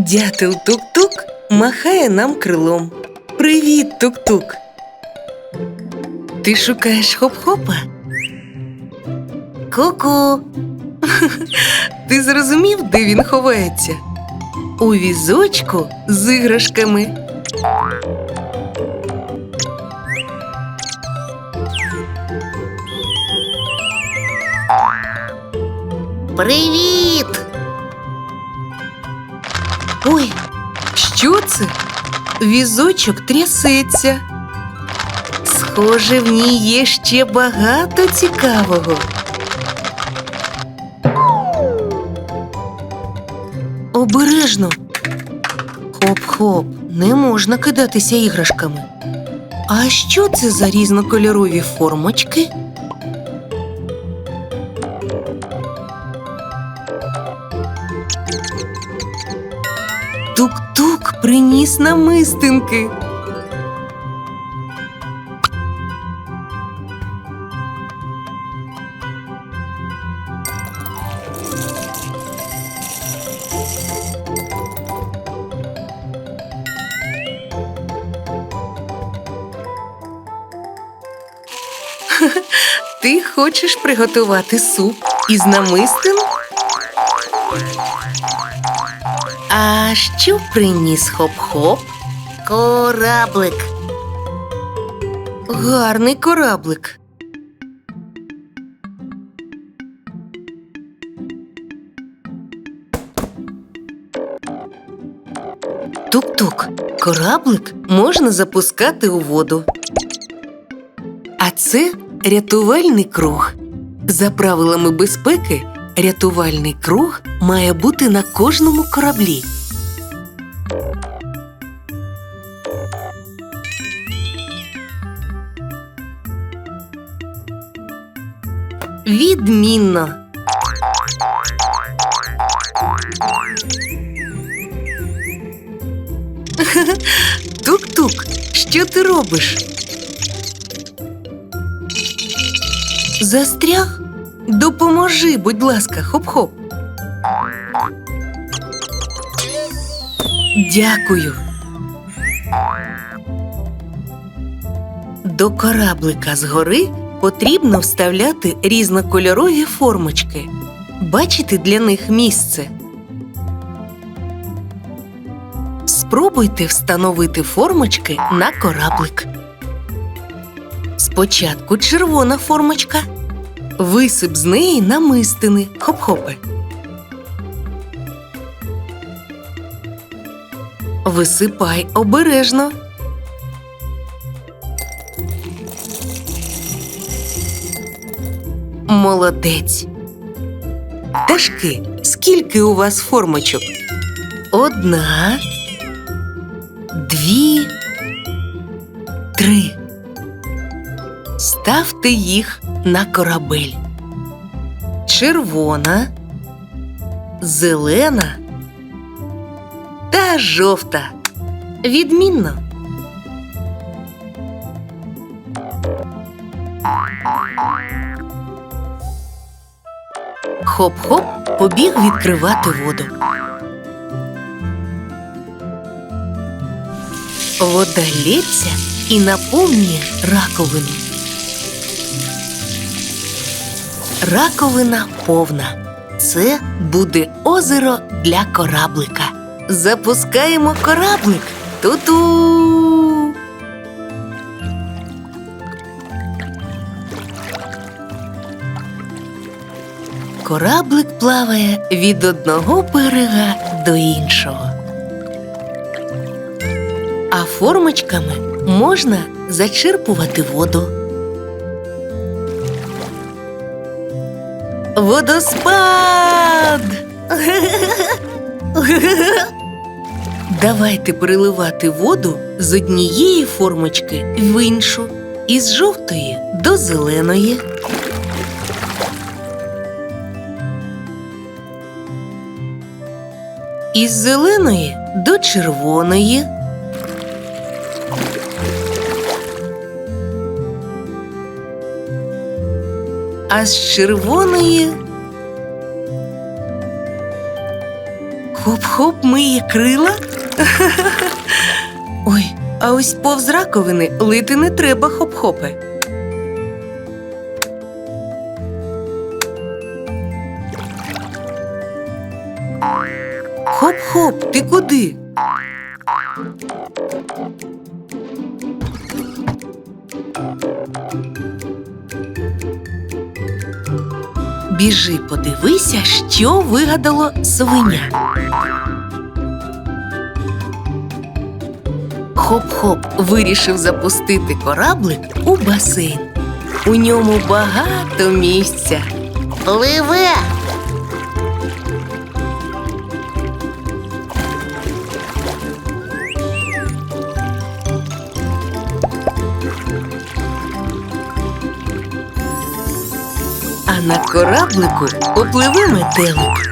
Дятел тук-тук махає нам крилом. Привіт, тук-тук. Ти шукаєш хоп-хопа? Ку-ку. Ти зрозумів, де він ховається? У візочку з іграшками. Привіт! Що це? Візочок трясеться. Схоже, в ній є ще багато цікавого. Обережно. Хоп-хоп, не можна кидатися іграшками. А що це за різнокольорові формочки? Тук-тук приніс намистинки. Ти хочеш приготувати суп із намистин? А що приніс хоп-хоп? Кораблик. Гарний кораблик. Тук-тук, кораблик можна запускати у воду. А це рятувальний круг. За правилами безпеки, рятувальний круг має бути на кожному кораблі. Відмінно. Тук-тук, що ти робиш? Застряг? Допоможи, будь ласка, хоп-хоп. Дякую. До кораблика згори потрібно вставляти різнокольорові формочки. Бачите для них місце. Спробуйте встановити формочки на кораблик. Спочатку червона формочка. Висип з неї намистини. Хоп-хопи. Висипай обережно. Молодець. Пташки, скільки у вас формочок? Одна, дві, три. Ставте їх на корабель. Червона, зелена та жовта. Відмінно. Хоп-хоп побіг відкривати воду. Вода лється і наповнює раковину. Раковина повна. Це буде озеро для кораблика. Запускаємо кораблик. Ту-ту! Кораблик плаває від одного берега до іншого. А формочками можна зачерпувати воду. Водоспад! Давайте переливати воду з однієї формочки в іншу, із жовтої до зеленої. Із зеленої до червоної. А з червоної. Хоп-хоп миє крила. Ой, а ось повз раковини лити не треба хоп-хопи. Хоп-хоп, ти куди? Біжи, подивися, що вигадало свиня. Хоп-хоп вирішив запустити кораблик у басейн. У ньому багато місця. Пливе. На кораблику попливе метелик.